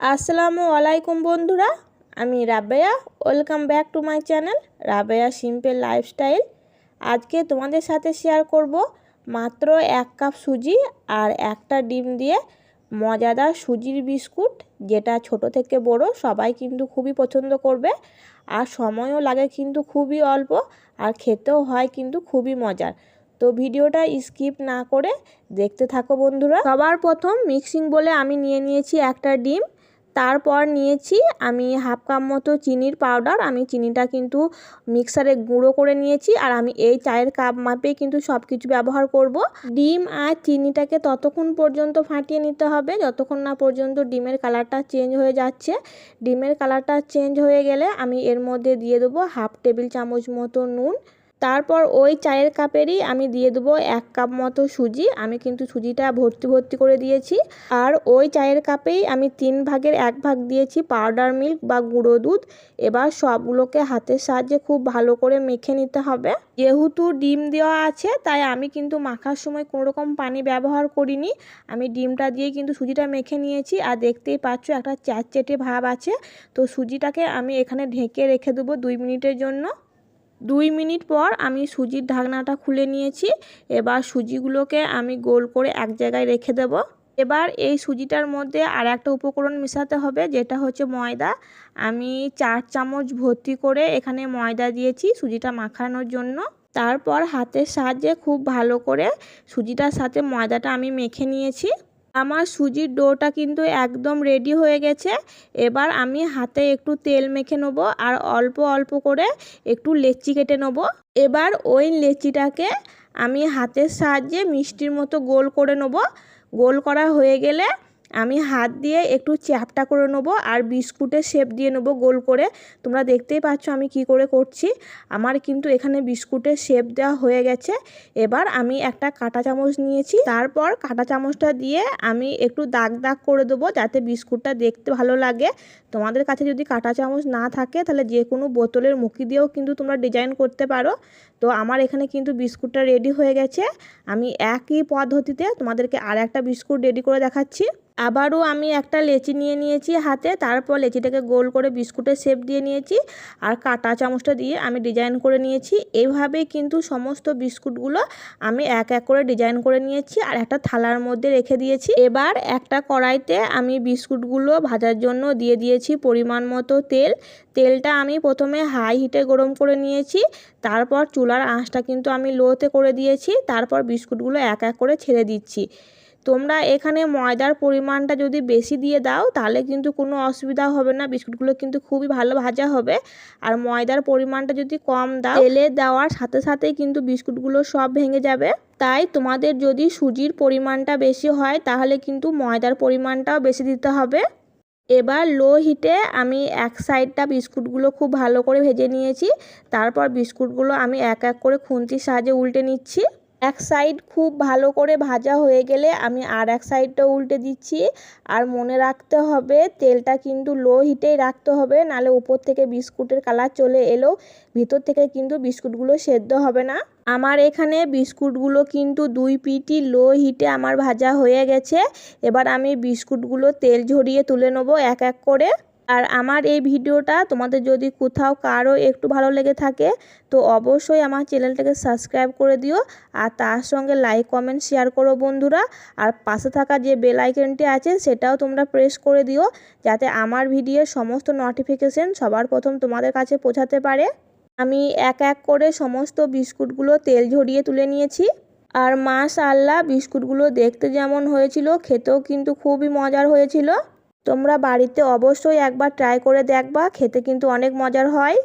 আসসালামু আলাইকুম বন্ধুরা, আমি Rabeya. Welcome back to my channel Rabeya simple lifestyle আজকে তোমাদের সাথে শেয়ার করব মাত্র এক কাপ সুজি আর একটা ডিম দিয়ে মজাদার সুজির বিস্কুট, যেটা ছোট থেকে বড়, সবাই কিন্তু খুবই পছন্দ করবে। আর সময়ও লাগে কিন্তু খুবই অল্প, আর খেতেও হয় কিন্তু খুবই মজার। তো ভিডিওটা স্কিপ না করে দেখতে থাকো বন্ধুরা। সবার প্রথম মিক্সিং বলে আমি নিয়ে নিয়েছি একটা ডিম। তারপর নিয়েছি আমি হাফ কাপ মতো চিনির পাউডার। আমি চিনিটা কিন্তু মিক্সারে গুঁড়ো করে নিয়েছি আর আমি এই চায়ের কাপ মাপে কিন্তু সব কিছু ব্যবহার করব। ডিম আর চিনিটাকে ততক্ষণ পর্যন্ত ফাটিয়ে নিতে হবে। যতক্ষণ না পর্যন্ত ডিমের কালারটা চেঞ্জ হয়ে যাচ্ছে। ডিমের কালারটা চেঞ্জ হয়ে গেলে আমি এর মধ্যে দিয়ে দেবো হাফ টেবিল চামচ মতো নুন। তারপর ওই চায়ের কাপেরই আমি দিয়ে দেবো এক কাপ মতো সুজি। আমি কিন্তু সুজিটা ভর্তি ভর্তি করে দিয়েছি। আর ওই চায়ের কাপেই আমি তিন ভাগের এক ভাগ দিয়েছি পাউডার মিল্ক বা গুঁড়ো দুধ। এবার সবগুলোকে হাতের সাহায্যে খুব ভালো করে মেখে নিতে হবে। যেহেতু ডিম দেওয়া আছে, তাই আমি কিন্তু মাখার সময় কোনো রকম পানি ব্যবহার করিনি। আমি ডিমটা দিয়ে কিন্তু সুজিটা মেখে নিয়েছি। আর দেখতেই পাচ্ছ একটা চ্যাটচেটে ভাব আছে। তো সুজিটাকে আমি এখানে ঢেকে রেখে দেবো দুই মিনিটের জন্য। দুই মিনিট পর আমি সুজির ঢাকনাটা খুলে নিয়েছি। এবার সুজিগুলোকে আমি গোল করে এক জায়গায় রেখে দেব। এবার এই সুজিটার মধ্যে আর একটা উপকরণ মেশাতে হবে, যেটা হচ্ছে ময়দা। আমি চার চামচ ভর্তি করে এখানে ময়দা দিয়েছি সুজিটা মাখানোর জন্য। তারপর হাতের সাহায্যে খুব ভালো করে সুজিটার সাথে ময়দাটা আমি মেখে নিয়েছি। আমার সুজির ডোটা কিন্তু একদম রেডি হয়ে গেছে। এবার আমি হাতে একটু তেল মেখে নেব আর অল্প অল্প করে একটু লেচি কেটে নেব। এবার ওই লেচিটাকে আমি হাতের সাহায্যে মিষ্টির মতো গোল করে নেব। গোল করা হয়ে গেলে আমি হাত দিয়ে একটু চ্যাপটা করে নেব আর বিস্কুটের শেপ দিয়ে নেব গোল করে। তোমরা দেখতেই পাচ্ছ আমি কি করে করছি। আমার কিন্তু এখানে বিস্কুটের শেপ দেওয়া হয়ে গেছে। এবার আমি একটা কাঁটা চামচ নিয়েছি। তারপর কাঁটা চামচটা দিয়ে আমি একটু দাগ দাগ করে দেবো যাতে বিস্কুটটা দেখতে ভালো লাগে। তোমাদের কাছে যদি কাঁটা চামচ না থাকে তাহলে যে কোনো বোতলের মুখি দিয়েও কিন্তু তোমরা ডিজাইন করতে পারো। তো আমার এখানে কিন্তু বিস্কুটটা রেডি হয়ে গেছে। আমি একই পদ্ধতিতে তোমাদেরকে আর একটা বিস্কুট রেডি করে দেখাচ্ছি। আবারও আমি একটা লেচি নিয়ে নিয়েছি হাতে, তারপর লেচিটাকে গোল করে বিস্কুটের শেপ দিয়ে নিয়েছি আর কাটা চামচটা দিয়ে আমি ডিজাইন করে নিয়েছি। এইভাবেই কিন্তু সমস্ত বিস্কুটগুলো আমি এক এক করে ডিজাইন করে নিয়েছি আর একটা থালার মধ্যে রেখে দিয়েছি। এবার একটা কড়াইতে আমি বিস্কুটগুলো ভাজার জন্য দিয়ে দিয়েছি পরিমাণ মতো তেল। তেলটা আমি প্রথমে হাই হিটে গরম করে নিয়েছি, তারপর চুলার আঁচটা কিন্তু আমি লোতে করে দিয়েছি, তারপর বিস্কুটগুলো এক এক করে ছেড়ে দিচ্ছি। তোমরা এখানে ময়দার পরিমাণটা যদি বেশি দিয়ে দাও, তাহলে কিন্তু কোনো অসুবিধা হবে না। বিস্কুটগুলো কিন্তু খুবই ভালো ভাজা হবে। আর ময়দার পরিমাণটা যদি কম দাও, তেলে দেওয়ার সাথে সাথেই কিন্তু বিস্কুটগুলো সব ভেঙে যাবে। তাই তোমাদের যদি সুজির পরিমাণটা বেশি হয়, তাহলে কিন্তু ময়দার পরিমাণটাও বেশি দিতে হবে। এবার লো হিটে আমি এক সাইডটা বিস্কুটগুলো খুব ভালো করে ভেজে নিয়েছি। তারপর বিস্কুটগুলো আমি এক এক করে খুন্তির সাহায্যে উল্টে নিচ্ছি। এক সাইড খুব ভালো করে ভাজা হয়ে গেলে আমি আর এক সাইডটা উল্টে দিচ্ছি। আর মনে রাখতে হবে, তেলটা কিন্তু লো হিটেই রাখতে হবে, নালে উপর থেকে বিস্কুটের কালার চলে এলো, ভিতর থেকে কিন্তু বিস্কুটগুলো সেদ্ধ হবে না। আমার এখানে বিস্কুটগুলো কিন্তু দুই পিটি লো হিটে আমার ভাজা হয়ে গেছে। এবার আমি বিস্কুটগুলো তেল ঝরিয়ে তুলে নেব এক এক করে। আর আমার এই ভিডিওটা তোমাদের যদি কোথাও কারও একটু ভালো লেগে থাকে, তো অবশ্যই আমার চ্যানেলটাকে সাবস্ক্রাইব করে দিও। আর তার সঙ্গে লাইক, কমেন্ট, শেয়ার করো বন্ধুরা। আর পাশে থাকা যে বেল আইকনটি আছে, সেটাও তোমরা প্রেস করে দিও, যাতে আমার ভিডিওর সমস্ত নোটিফিকেশন সবার প্রথম তোমাদের কাছে পৌঁছাতে পারে। আমি এক এক করে সমস্ত বিস্কুটগুলো তেল ঝরিয়ে তুলে নিয়েছি। আর মাস আল্লাহ বিস্কুটগুলো দেখতে যেমন হয়েছিল, খেতেও কিন্তু খুবই মজার হয়েছিল। তোমরা বাড়িতে অবশ্যই একবার ট্রাই করে দেখবা খেতে কিন্তু অনেক মজার হয়।